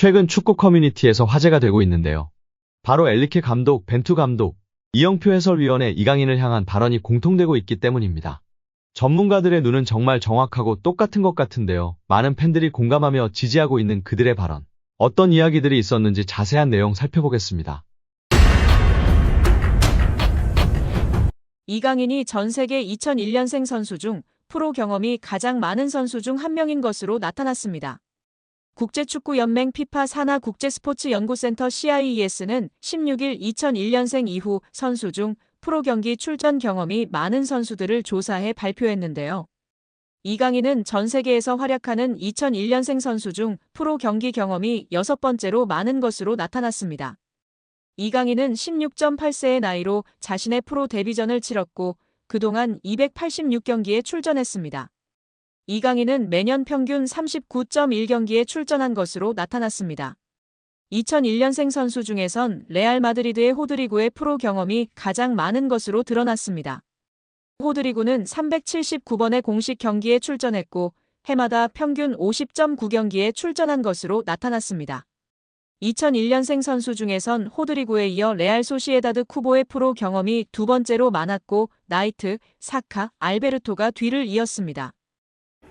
최근 축구 커뮤니티에서 화제가 되고 있는데요. 바로 엘리케 감독, 벤투 감독, 이영표 해설위원의 이강인을 향한 발언이 공통되고 있기 때문입니다. 전문가들의 눈은 정말 정확하고 똑같은 것 같은데요. 많은 팬들이 공감하며 지지하고 있는 그들의 발언. 어떤 이야기들이 있었는지 자세한 내용 살펴보겠습니다. 이강인이 전 세계 2001년생 선수 중 프로 경험이 가장 많은 선수 중 한 명인 것으로 나타났습니다. 국제축구연맹 피파 산하 국제스포츠연구센터 CIES는 16일 2001년생 이후 선수 중 프로 경기 출전 경험이 많은 선수들을 조사해 발표했는데요. 이강인은 전 세계에서 활약하는 2001년생 선수 중 프로 경기 경험이 여섯 번째로 많은 것으로 나타났습니다. 이강인은 16.8세의 나이로 자신의 프로 데뷔전을 치렀고 그동안 286경기에 출전했습니다. 이강인은 매년 평균 39.1경기에 출전한 것으로 나타났습니다. 2001년생 선수 중에선 레알 마드리드의 호드리고의 프로 경험이 가장 많은 것으로 드러났습니다. 호드리고는 379번의 공식 경기에 출전했고 해마다 평균 50.9경기에 출전한 것으로 나타났습니다. 2001년생 선수 중에선 호드리고에 이어 레알 소시에다드 쿠보의 프로 경험이 두 번째로 많았고 나이트, 사카, 알베르토가 뒤를 이었습니다.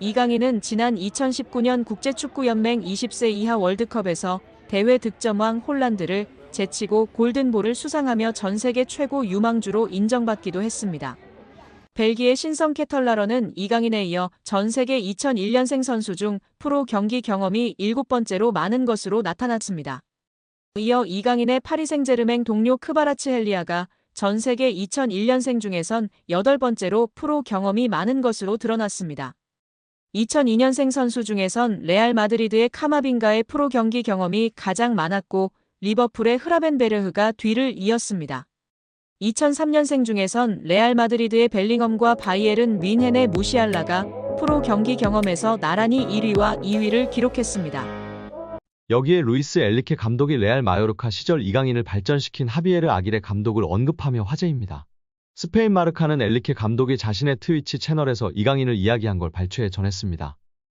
이강인은 지난 2019년 국제축구연맹 20세 이하 월드컵에서 대회 득점왕 홀란드를 제치고 골든볼을 수상하며 전 세계 최고 유망주로 인정받기도 했습니다. 벨기에 신성 캐털라러는 이강인에 이어 전 세계 2001년생 선수 중 프로 경기 경험이 7번째로 많은 것으로 나타났습니다. 이어 이강인의 파리 생제르맹 동료 크바라츠 헬리아가 전 세계 2001년생 중에선 8번째로 프로 경험이 많은 것으로 드러났습니다. 2002년생 선수 중에선 레알 마드리드의 카마빈가의 프로 경기 경험이 가장 많았고 리버풀의 흐라벤베르흐가 뒤를 이었습니다. 2003년생 중에선 레알 마드리드의 벨링엄과 바이에른 윈헨의 무시알라가 프로 경기 경험에서 나란히 1위와 2위를 기록했습니다. 여기에 루이스 엘리케 감독이 레알 마요르카 시절 이강인을 발전시킨 하비에르 아기레 감독을 언급하며 화제입니다. 스페인 마르카는 엘리케 감독이 자신의 트위치 채널에서 이강인을 이야기한 걸 발췌해 전했습니다.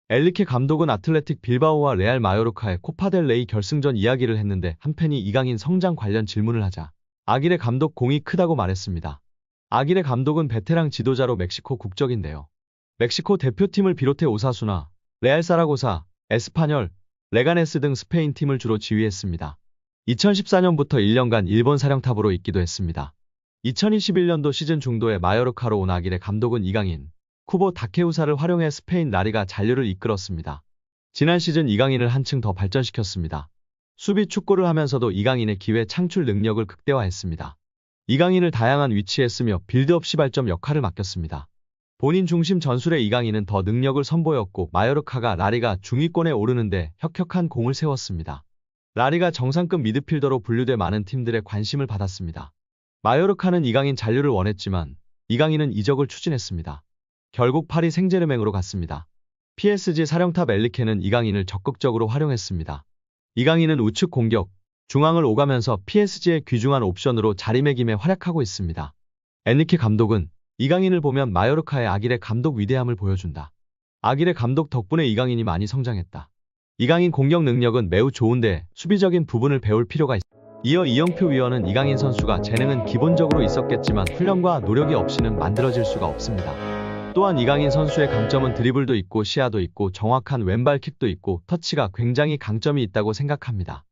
엘리케 감독은 아틀레틱 빌바오와 레알 마요르카의 코파델 레이 결승전 이야기를 했는데 한 팬이 이강인 성장 관련 질문을 하자 아기레 감독 공이 크다고 말했습니다. 아기레 감독은 베테랑 지도자로 멕시코 국적인데요. 멕시코 대표팀을 비롯해 오사수나, 레알 사라고사, 에스파뇰, 레가네스 등 스페인 팀을 주로 지휘했습니다. 2014년부터 1년간 일본 사령탑으로 있기도 했습니다. 2021년도 시즌 중도에 마요르카로 온 아기레 감독은 이강인, 쿠보 다케우사를 활용해 스페인 라리가 잔류를 이끌었습니다. 지난 시즌 이강인을 한층 더 발전시켰습니다. 수비 축구를 하면서도 이강인의 기회 창출 능력을 극대화했습니다. 이강인을 다양한 위치에 쓰며 빌드업 시발점 역할을 맡겼습니다. 본인 중심 전술의 이강인은 더 능력을 선보였고 마요르카가 라리가 중위권에 오르는데 혁혁한 공을 세웠습니다. 라리가 정상급 미드필더로 분류돼 많은 팀들의 관심을 받았습니다. 마요르카는 이강인 잔류를 원했지만 이강인은 이적을 추진했습니다. 결국 파리 생제르맹으로 갔습니다. PSG 사령탑 엘리케는 이강인을 적극적으로 활용했습니다. 이강인은 우측 공격, 중앙을 오가면서 PSG의 귀중한 옵션으로 자리매김에 활약하고 있습니다. 엔리케 감독은 이강인을 보면 마요르카의 아기레 감독 위대함을 보여준다. 아기레 감독 덕분에 이강인이 많이 성장했다. 이강인 공격 능력은 매우 좋은데 수비적인 부분을 배울 필요가 있다. 이어 이영표 위원은 이강인 선수가 재능은 기본적으로 있었겠지만 훈련과 노력이 없이는 만들어질 수가 없습니다. 또한 이강인 선수의 강점은 드리블도 있고 시야도 있고 정확한 왼발 킥도 있고 터치가 굉장히 강점이 있다고 생각합니다.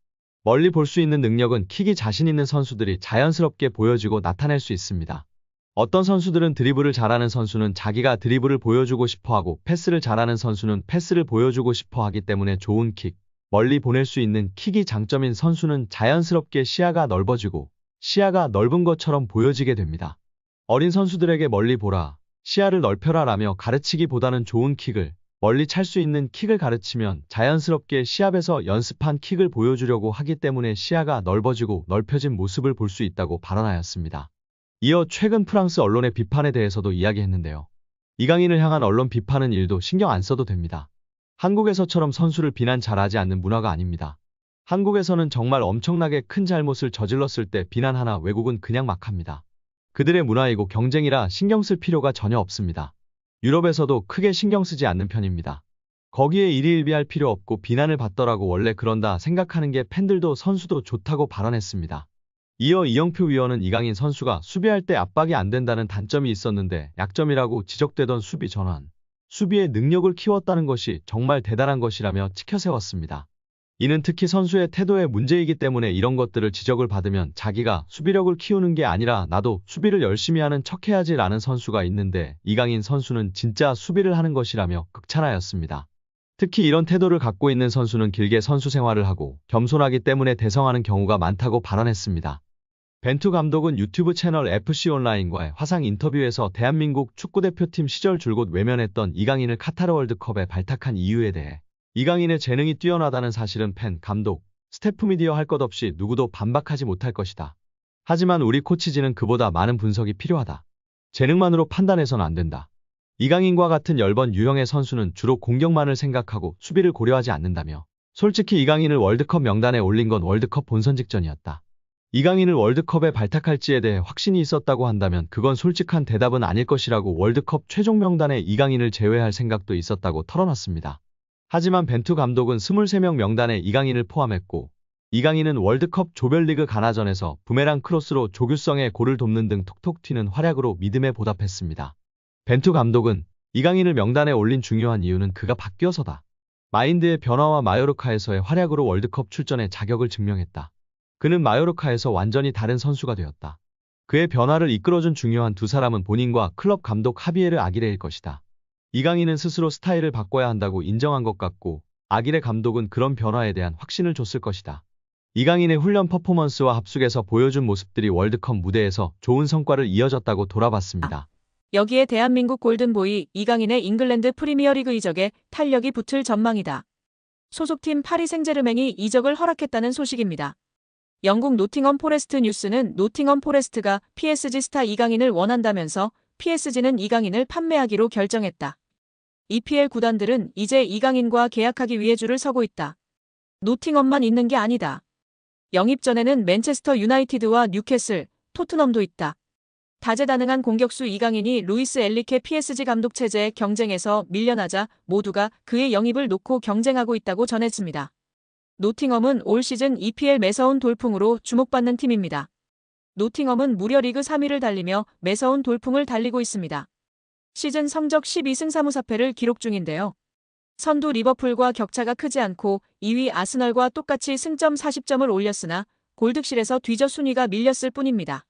멀리 볼 수 있는 능력은 킥이 자신 있는 선수들이 자연스럽게 보여주고 나타낼 수 있습니다. 어떤 선수들은 드리블을 잘하는 선수는 자기가 드리블을 보여주고 싶어 하고 패스를 잘하는 선수는 패스를 보여주고 싶어 하기 때문에 좋은 킥, 멀리 보낼 수 있는 킥이 장점인 선수는 자연스럽게 시야가 넓어지고 시야가 넓은 것처럼 보여지게 됩니다. 어린 선수들에게 멀리 보라, 시야를 넓혀라 라며 가르치기보다는 좋은 킥을 멀리 찰 수 있는 킥을 가르치면 자연스럽게 시합에서 연습한 킥을 보여주려고 하기 때문에 시야가 넓어지고 넓혀진 모습을 볼 수 있다고 발언하였습니다. 이어 최근 프랑스 언론의 비판에 대해서도 이야기했는데요. 이강인을 향한 언론 비판은 일도 신경 안 써도 됩니다. 한국에서처럼 선수를 비난 잘하지 않는 문화가 아닙니다. 한국에서는 정말 엄청나게 큰 잘못을 저질렀을 때 비난하나 외국은 그냥 막 합니다. 그들의 문화이고 경쟁이라 신경 쓸 필요가 전혀 없습니다. 유럽에서도 크게 신경 쓰지 않는 편입니다. 거기에 일희일비할 필요 없고 비난을 받더라고 원래 그런다 생각하는 게 팬들도 선수도 좋다고 발언했습니다. 이어 이영표 위원은 이강인 선수가 수비할 때 압박이 안 된다는 단점이 있었는데 약점이라고 지적되던 수비 전환. 수비의 능력을 키웠다는 것이 정말 대단한 것이라며 치켜세웠습니다. 이는 특히 선수의 태도의 문제이기 때문에 이런 것들을 지적을 받으면 자기가 수비력을 키우는 게 아니라 나도 수비를 열심히 하는 척 해야지 라는 선수가 있는데 이강인 선수는 진짜 수비를 하는 것이라며 극찬하였습니다. 특히 이런 태도를 갖고 있는 선수는 길게 선수 생활을 하고 겸손하기 때문에 대성하는 경우가 많다고 발언했습니다. 벤투 감독은 유튜브 채널 FC 온라인과의 화상 인터뷰에서 대한민국 축구대표팀 시절 줄곧 외면했던 이강인을 카타르 월드컵에 발탁한 이유에 대해 이강인의 재능이 뛰어나다는 사실은 팬, 감독, 스태프 미디어 할 것 없이 누구도 반박하지 못할 것이다. 하지만 우리 코치진은 그보다 많은 분석이 필요하다. 재능만으로 판단해서는 안 된다. 이강인과 같은 열번 유형의 선수는 주로 공격만을 생각하고 수비를 고려하지 않는다며 솔직히 이강인을 월드컵 명단에 올린 건 월드컵 본선 직전이었다. 이강인을 월드컵에 발탁할지에 대해 확신이 있었다고 한다면 그건 솔직한 대답은 아닐 것이라고 월드컵 최종 명단에 이강인을 제외할 생각도 있었다고 털어놨습니다. 하지만 벤투 감독은 23명 명단에 이강인을 포함했고 이강인은 월드컵 조별리그 가나전에서 부메랑 크로스로 조규성의 골을 돕는 등 톡톡 튀는 활약으로 믿음에 보답했습니다. 벤투 감독은 이강인을 명단에 올린 중요한 이유는 그가 바뀌어서다. 마인드의 변화와 마요르카에서의 활약으로 월드컵 출전의 자격을 증명했다. 그는 마요르카에서 완전히 다른 선수가 되었다. 그의 변화를 이끌어준 중요한 두 사람은 본인과 클럽 감독 하비에르 아기레일 것이다. 이강인은 스스로 스타일을 바꿔야 한다고 인정한 것 같고 아기레 감독은 그런 변화에 대한 확신을 줬을 것이다. 이강인의 훈련 퍼포먼스와 합숙에서 보여준 모습들이 월드컵 무대에서 좋은 성과를 이어졌다고 돌아봤습니다. 여기에 대한민국 골든보이 이강인의 잉글랜드 프리미어리그 이적에 탄력이 붙을 전망이다. 소속팀 파리 생제르맹이 이적을 허락했다는 소식입니다. 영국 노팅엄 포레스트 뉴스는 노팅엄 포레스트가 PSG 스타 이강인을 원한다면서 PSG는 이강인을 판매하기로 결정했다. EPL 구단들은 이제 이강인과 계약하기 위해 줄을 서고 있다. 노팅엄만 있는 게 아니다. 영입 전에는 맨체스터 유나이티드와 뉴캐슬, 토트넘도 있다. 다재다능한 공격수 이강인이 루이스 엘리케 PSG 감독 체제의 경쟁에서 밀려나자 모두가 그의 영입을 놓고 경쟁하고 있다고 전했습니다. 노팅엄은 올 시즌 EPL 매서운 돌풍으로 주목받는 팀입니다. 노팅엄은 무려 리그 3위를 달리며 매서운 돌풍을 달리고 있습니다. 시즌 성적 12승 3무 4패를 기록 중인데요. 선두 리버풀과 격차가 크지 않고 2위 아스널과 똑같이 승점 40점을 올렸으나 골득실에서 뒤져 순위가 밀렸을 뿐입니다.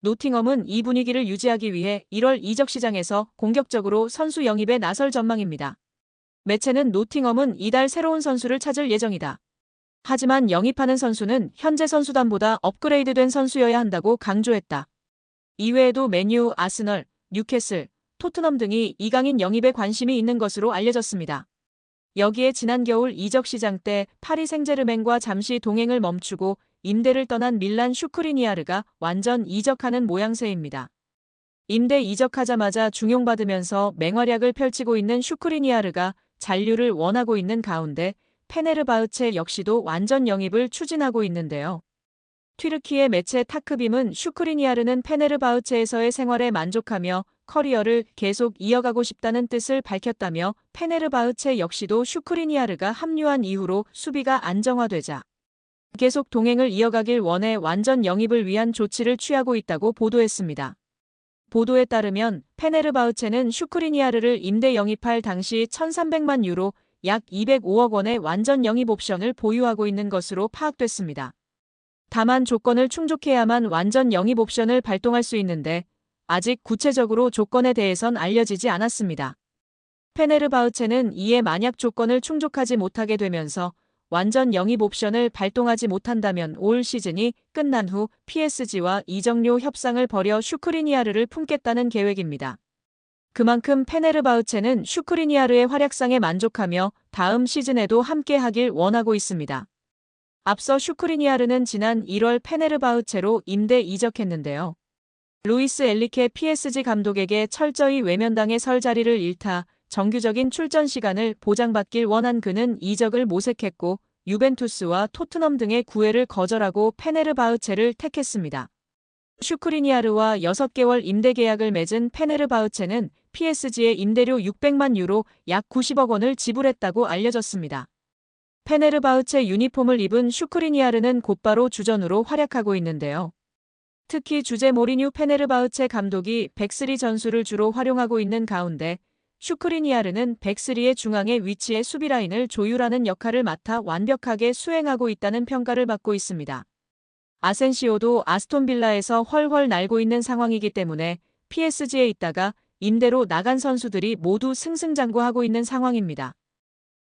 노팅엄은 이 분위기를 유지하기 위해 1월 이적 시장에서 공격적으로 선수 영입에 나설 전망입니다. 매체는 노팅엄은 이달 새로운 선수를 찾을 예정이다. 하지만 영입하는 선수는 현재 선수단보다 업그레이드된 선수여야 한다고 강조했다. 이외에도 메뉴, 아스널, 뉴캐슬, 토트넘 등이 이강인 영입에 관심이 있는 것으로 알려졌습니다. 여기에 지난 겨울 이적 시장 때 파리 생제르맹과 잠시 동행을 멈추고 임대를 떠난 밀란 슈크리니아르가 완전 이적하는 모양새입니다. 임대 이적하자마자 중용받으면서 맹활약을 펼치고 있는 슈크리니아르가 잔류를 원하고 있는 가운데 페네르바흐체 역시도 완전 영입을 추진하고 있는데요. 튀르키의 매체 타크빔은 슈크리니아르는 페네르바흐체에서의 생활에 만족하며 커리어를 계속 이어가고 싶다는 뜻을 밝혔다며 페네르바흐체 역시도 슈크리니아르가 합류한 이후로 수비가 안정화되자 계속 동행을 이어가길 원해 완전 영입을 위한 조치를 취하고 있다고 보도했습니다. 보도에 따르면 페네르바흐체는 슈크리니아르를 임대 영입할 당시 1,300만 유로 약 205억 원의 완전 영입 옵션을 보유하고 있는 것으로 파악됐습니다. 다만 조건을 충족해야만 완전 영입 옵션을 발동할 수 있는데 아직 구체적으로 조건에 대해선 알려지지 않았습니다. 페네르바흐체는 이에 만약 조건을 충족하지 못하게 되면서 완전 영입 옵션을 발동하지 못한다면 올 시즌이 끝난 후 PSG와 이적료 협상을 벌여 슈크리니아르를 품겠다는 계획입니다. 그만큼 페네르바흐체는 슈크리니아르의 활약상에 만족하며 다음 시즌에도 함께 하길 원하고 있습니다. 앞서 슈크리니아르는 지난 1월 페네르바흐체로 임대 이적했는데요. 루이스 엘리케 PSG 감독에게 철저히 외면당해 설 자리를 잃다 정규적인 출전 시간을 보장받길 원한 그는 이적을 모색했고 유벤투스와 토트넘 등의 구애를 거절하고 페네르바흐체를 택했습니다. 슈크리니아르와 6개월 임대 계약을 맺은 페네르바흐체는 PSG에 임대료 600만 유로 약 90억 원을 지불했다고 알려졌습니다. 페네르바흐체 유니폼을 입은 슈크리니아르는 곧바로 주전으로 활약하고 있는데요. 특히 주제 모리뉴 페네르바흐체 감독이 백스리 전술을 주로 활용하고 있는 가운데 슈크리니아르는 백스리의 중앙에 위치해 수비 라인을 조율하는 역할을 맡아 완벽하게 수행하고 있다는 평가를 받고 있습니다. 아센시오도 아스톤 빌라에서 훨훨 날고 있는 상황이기 때문에 PSG에 있다가 임대로 나간 선수들이 모두 승승장구하고 있는 상황입니다.